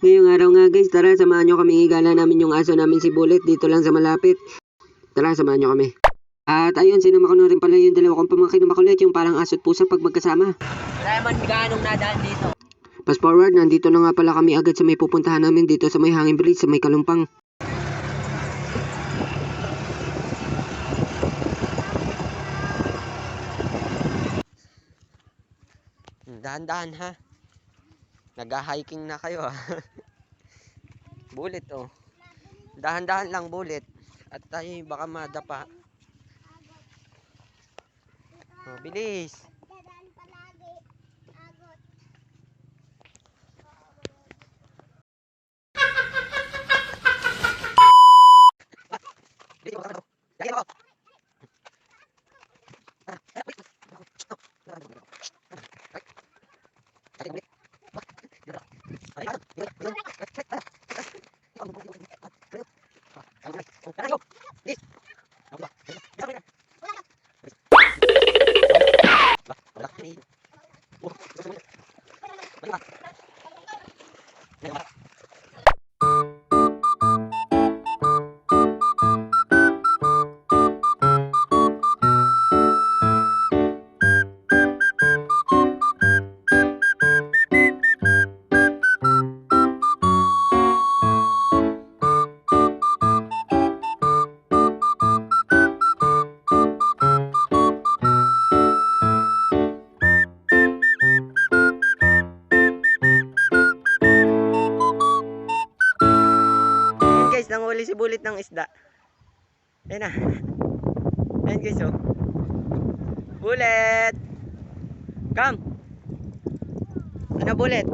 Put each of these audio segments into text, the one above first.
Ngayong araw nga guys, tara samahan nyo kami igala namin yung aso namin si Bullet dito lang sa malapit. Tara, samahan nyo kami. At ayun, sinama ko na rin pala yung dalawa kong pamangkin na makulit, yung parang aso't pusa pag magkasama. Naman ganong nadaan dito. Fast forward, nandito na nga pala kami agad sa may pupuntahan namin dito sa may hangin bridge, sa may kalumpang. Dahan-dahan ha. Nag-hiking na kayo ha. bullet oh. Dahan-dahan lang bullet. At tayo baka madapa. Oh, bilis. Ayan guys, nanguli si Bullet ng isda. Ayan na. Ayan guys oh. Bullet! Come! Ano Bullet?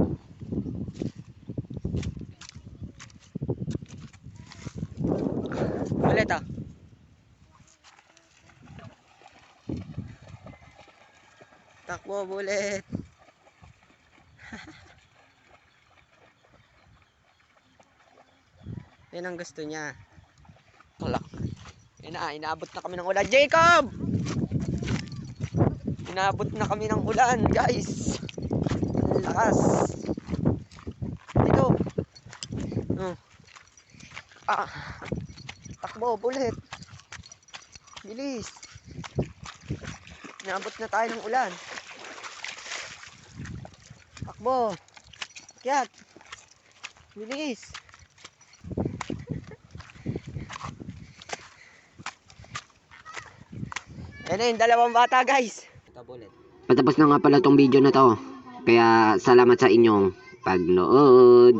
Bullet ah. Takbo Bullet! Yan ang gusto niya. Tulak. Yan na, inaabot na kami ng ulan. Jacob! Inaabot na kami ng ulan, guys. Lakas. Dito. Oh. Ah. Takbo, bullet. Bilis. Inaabot na tayo ng ulan. Takbo. Kiyat. Bilis. Yan na yung dalawang bata guys. Patapos na nga pala tong video na to. Kaya salamat sa inyong pagnood.